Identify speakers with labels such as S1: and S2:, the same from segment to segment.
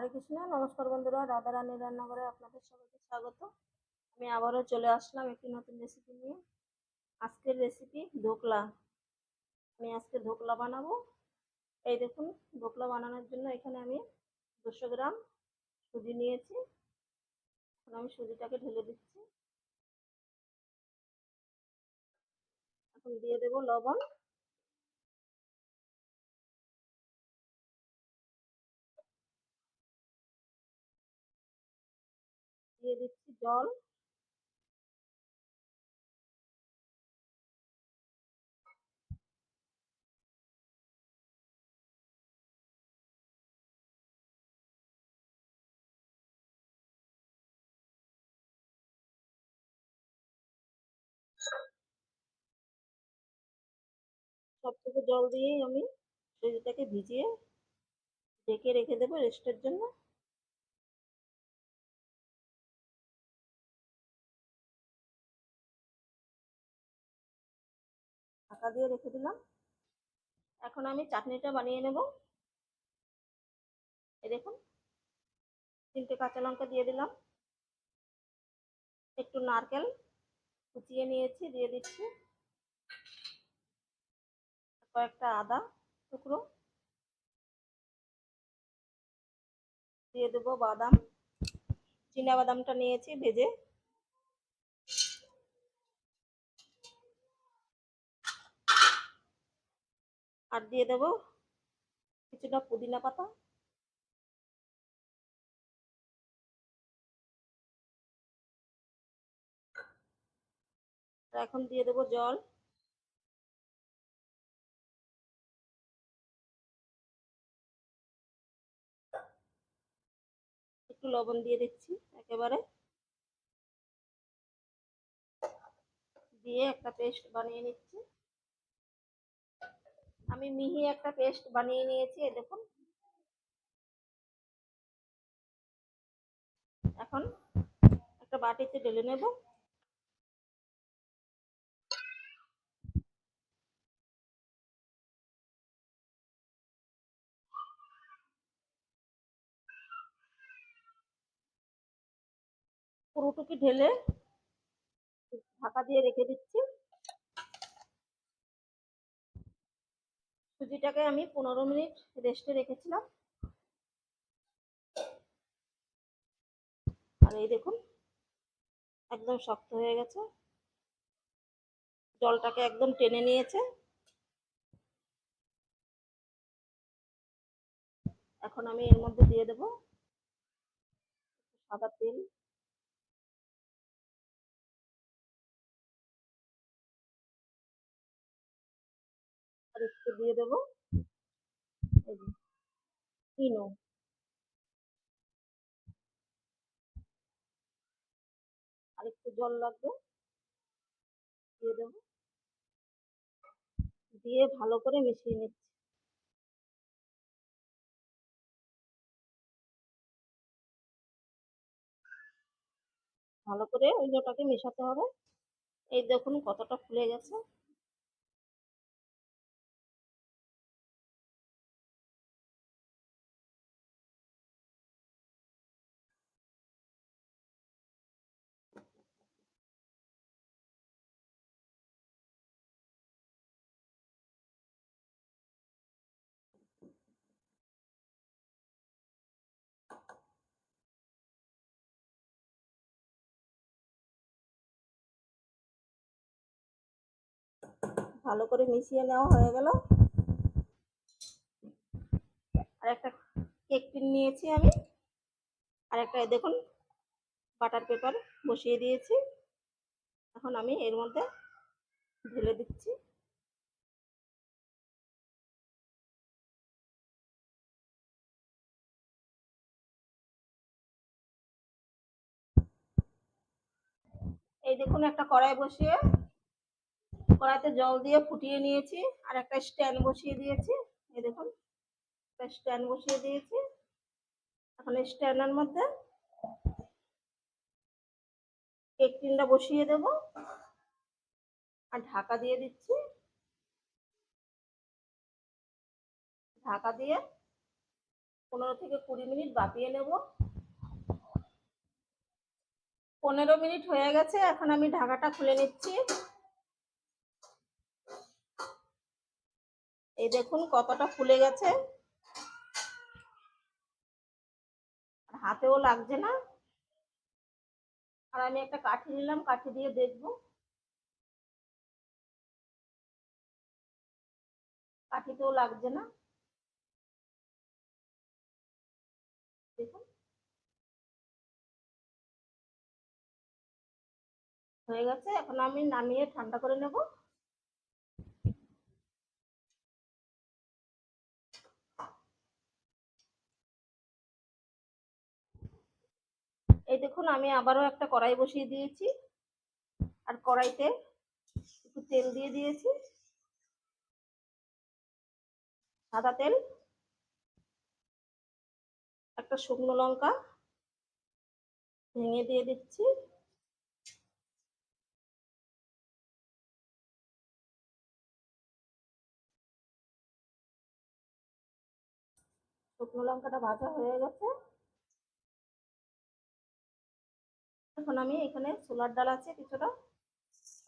S1: হরে কৃষ্ণ, নমস্কার বন্ধুরা, রাধা রানীর রান্নাঘরে আপনাদের সবাইকে স্বাগত। আমি আবারও চলে আসলাম একটি নতুন রেসিপি নিয়ে। আজকের রেসিপি ধোকলা। আমি আজকে ধোকলা বানাবো। এই দেখুন, ধোকলা বানানোর জন্য এখানে আমি দুশো গ্রাম সুজি নিয়েছি। এখন আমি সুজিটাকে ঢেলে দিচ্ছি। এখন দিয়ে দেবো লবণ। জল। সবটুকু জল দিয়েই আমি সুজিটাকে ভিজিয়ে ঢেকে রেখে দেবো রেস্টের জন্য। ঢাকা দিয়ে রেখে দিলাম। এখন আমি চাটনিটা বানিয়ে নেব। দেখুন, তিনটে কাঁচা লঙ্কা দিয়ে দিলাম। একটু নারকেল কুচিয়ে নিয়েছি, দিয়ে দিচ্ছি। কয়েকটা আদা টুকরো। দিয়ে দেবো বাদাম। চীনা বাদামটা নিয়েছি ভেজে। আর দিয়ে দেবো কিছুটা পুদিনা পাতা। এখন দিয়ে দেবো জল। একটু লবণ দিয়ে দিচ্ছি একেবারে। দিয়ে একটা পেস্ট বানিয়ে নিচ্ছি। আমি মিহি একটা পেস্ট বানিয়ে নিয়েছি দেখুন। এখন একটা বাটিতে ঢেলে নেব। পুরোটুকি ঢেলে ঢাকা দিয়ে রেখে দিচ্ছি। সুজিটাকে আমি পনেরো মিনিট রেস্টে রেখেছিলাম। আর এই দেখুন, একদম শক্ত হয়ে গেছে। জলটাকে একদম টেনে নিয়েছে। এখন আমি এর মধ্যে দিয়ে দেব সাদা তেল। আর একটু দিয়ে দেবো। ইনো আর একটু জল লাগবে, দিয়ে দেবো। দিয়ে ভালো করে মিশিয়ে নিচ্ছি। ভালো করে ওইটাকে মেশাতে হবে। এই দেখুন কতটা ফুলে গেছে। ভালো করে মিশিয়ে নেওয়া হয়ে গেল। আর একটা কেক টিন নিয়েছি আমি। আর একটা দেখুন বাটার পেপার বসিয়ে দিয়েছি। এখন আমি এর মধ্যে ঢেলে দিচ্ছি। এই দেখুন, একটা কড়াই বসিয়ে কড়াইতে জল দিয়ে ফুটিয়ে নিয়েছি আর একটা স্ট্যান্ড বসিয়ে দিয়েছি। এই দেখুন, একটা স্ট্যান্ড বসিয়ে দিয়েছি। এখন স্ট্যান্ডের মধ্যে কেক টিনটা বসিয়ে দেব আর ঢাকা দিয়ে দিচ্ছি। ঢাকা দিয়ে পনেরো থেকে কুড়ি মিনিট বাপিয়ে নেব। পনেরো মিনিট হয়ে গেছে, এখন আমি ঢাকাটা খুলে নিচ্ছি। এই দেখুন কতটা ফুলে গেছে। হাতেও লাগছে না। আর আমি একটা কাঠি নিলাম, কাঠি দিয়ে দেখব। কাঠিতেও লাগছে না। দেখুন। হয়ে গেছে, এখন আমি নামিয়ে ঠান্ডা করে নেব। এই দেখুন, আমি আবারও একটা কড়াই বসিয়ে দিয়েছি। আর কড়াইতে একটু তেল দিয়ে দিয়েছি। সাদা তেল, একটা শুকনো লঙ্কা ভেঙে দিয়ে দিচ্ছি। শুকনো লঙ্কাটা ভাজা হয়ে গেছে। এখন আমি এখানে ছোলার ডাল আছে, কিছুটা।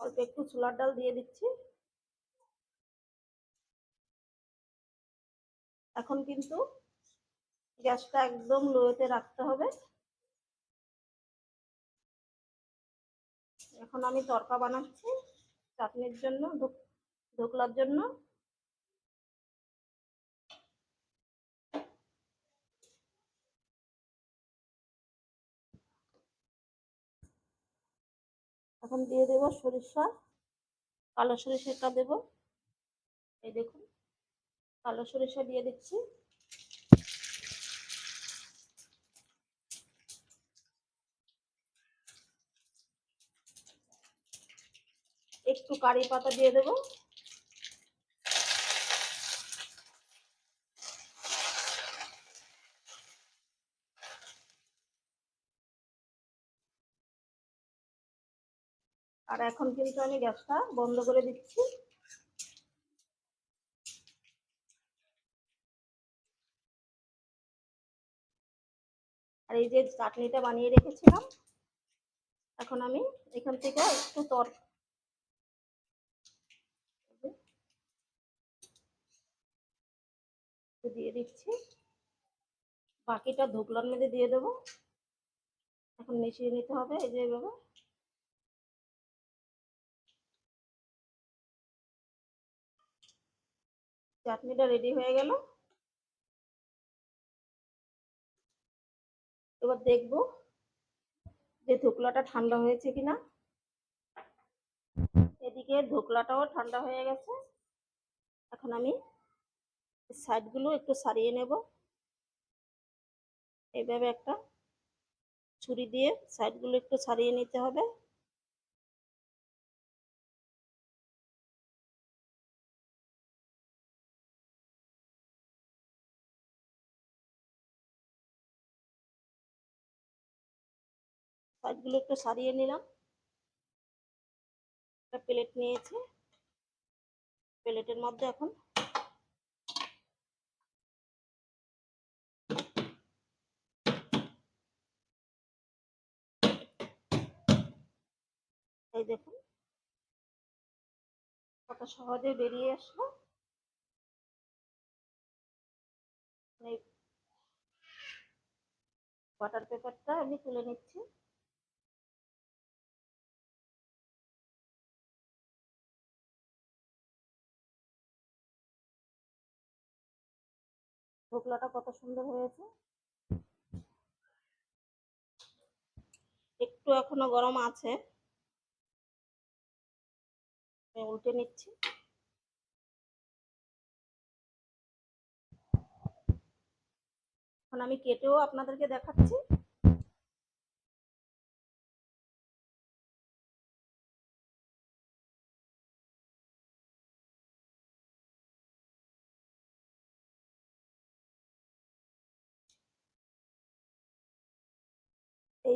S1: অল্প একটু ছোলার ডাল দিয়ে দিচ্ছি। এখন কিন্তু গ্যাসটা একদম লোতে রাখতে হবে। এখন আমি তরকা বানাচ্ছি, চাটনির জন্য ঢোকলার জন্য। এখন দিয়ে দেব সরিষা, কালো সরিষাটা দেব। এই দেখুন, কালো সরিষা দিয়ে দিচ্ছি। একটু কারি পাতা দিয়ে দেব আর এখন কিন্তু আমি গ্যাসটা বন্ধ করে দিচ্ছি। আর এই যে চাটনিটা বানিয়ে রেখেছিলাম, এখন আমি এখান থেকে একটু তর দিয়ে দিচ্ছি। বাকিটা ধুকলার মধ্যে দিয়ে দেবো। এখন মিশিয়ে নিতে হবে, এই যে এভাবে। চাটনিটা রেডি হয়ে গেল। এবার দেখব যে ধুকলাটা ঠান্ডা হয়েছে কিনা। এদিকে ধোকলাটাও ঠান্ডা হয়ে গেছে। এখন আমি সাইডগুলো একটু সারিয়ে নেব। এইভাবে একটা ছুরি দিয়ে সাইডগুলো একটু সারিয়ে নিতে হবে। সাইডগুলো একটু সারিয়ে নিলাম। একটা প্লেট নিয়েছি। প্লেটের মধ্যে এখন এই দেখুন। কত সহজে বেরিয়ে আসলো। বাটার পেপারটা আমি তুলে নিচ্ছি। ঢোকলাটা কত সুন্দর হয়েছে। একটু এখনও গরম আছে। উল্টে নিচ্ছি। এখন আমি কেটেও আপনাদেরকে দেখাচ্ছি।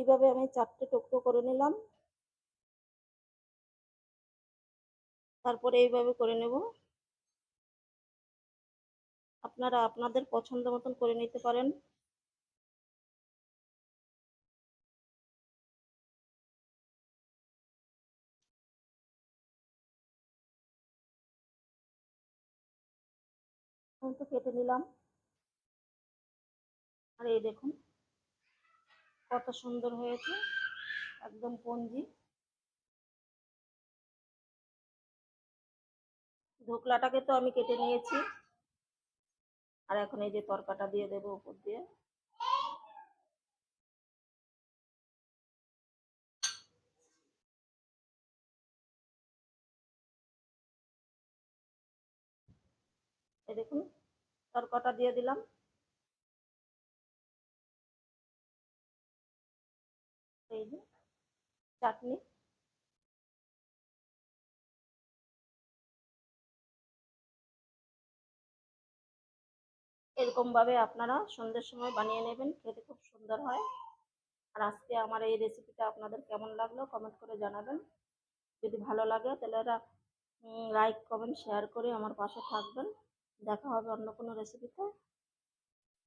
S1: এইভাবে আমি চারটে টুকরো করে নিলাম। তারপরে এইভাবে করে নেব। আপনারা আপনাদের পছন্দ মতন করে নিতে পারেন। তো কেটে নিলাম। আর এই দেখুন। কত সুন্দর হয়েছে। একদম পঞ্জি। ধোকলাটাকে তো আমি কেটে নিয়েছি। আর এখন এই যে তরকাটা দিয়ে দেবো উপর দিয়ে। দেখুন, তরকাটা দিয়ে দিলাম। যে চাটনি। এরকম ভাবে আপনারা সন্ধ্যের সময় বানিয়ে নেবেন, খেতে খুব সুন্দর হয়। আর আজকে আমার এই রেসিপিটা আপনাদের কেমন লাগল কমেন্ট করে জানাবেন। যদি ভালো লাগে তাহলে লাইক কমেন্ট শেয়ার করে আমার পাশে থাকবেন। দেখা হবে অন্য কোনো রেসিপিতে